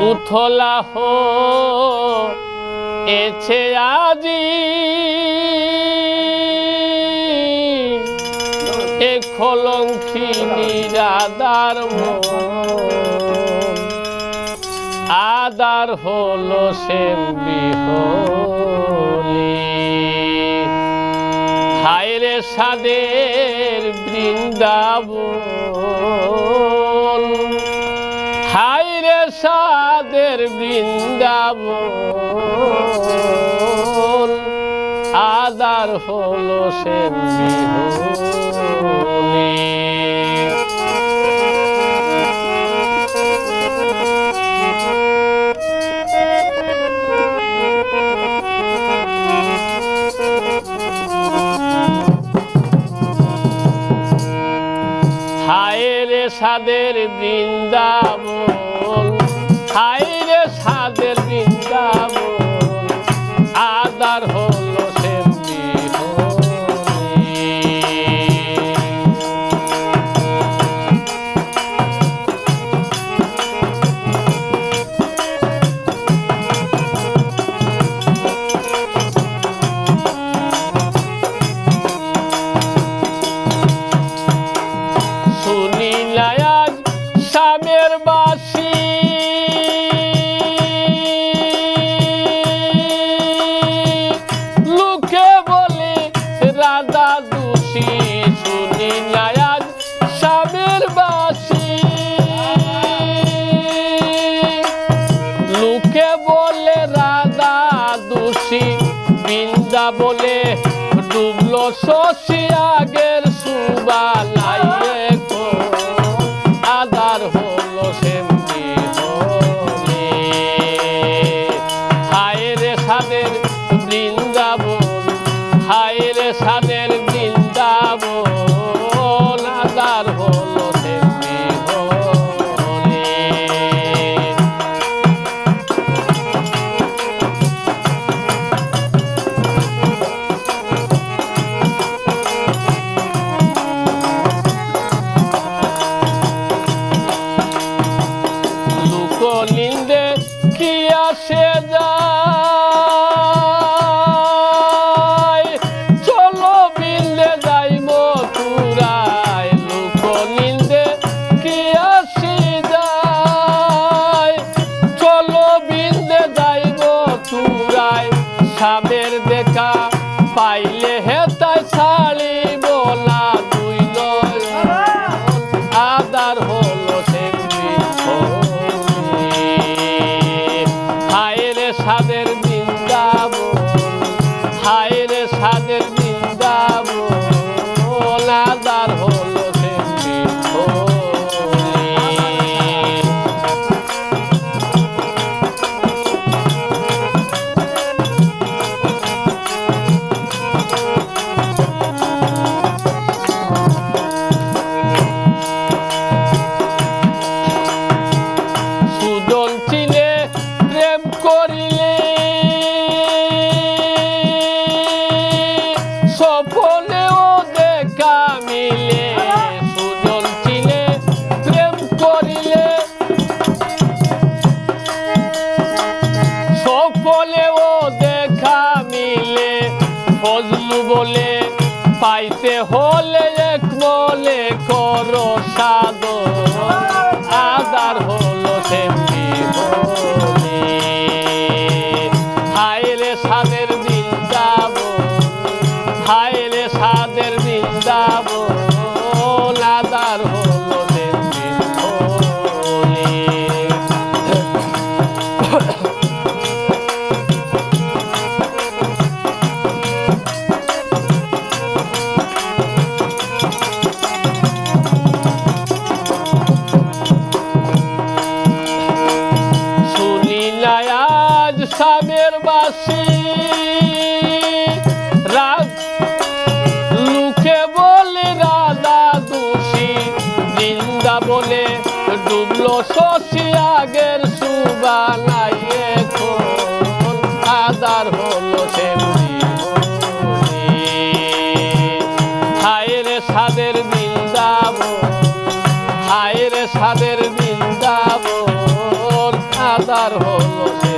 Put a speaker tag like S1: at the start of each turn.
S1: উথলা হো, এছে আজি। এ খলঙ্কি নিরাদার মন। আদার হলো সেম বিহলি। হায়রে সাদের বৃন্দাবন। হায়রে সাদের বৃন্দাবন আদার হলো সে সাদের বৃন্দাবন হায়রে সাদের বৃন্দাবন আদার হলো সেমনি শুনিলাই আজ স্বামের বাসি শুনিলাই আজ বাসি। লোকে বলে রাধা দোষী বিন্দা বলে ডুবলো শশী আগের সুবালাই। সামের দেখা পাইলে হেতায় ছাড়িব হলে এক মলে করো আগের সুবানাই এখন আদার হলো সেমনি হায়রে সাদের বৃন্দাবন, হায়রে সাদের বৃন্দাবন, আদার হলো শেষ।